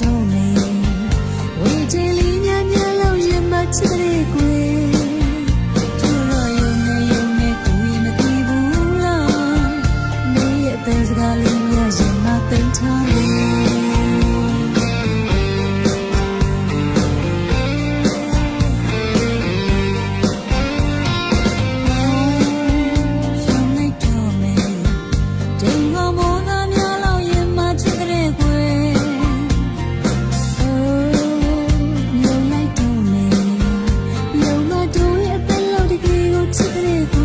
တော့မယ်ဝေချင်လေးများများလောက်ရင်မချစ်တဲ့ကို して。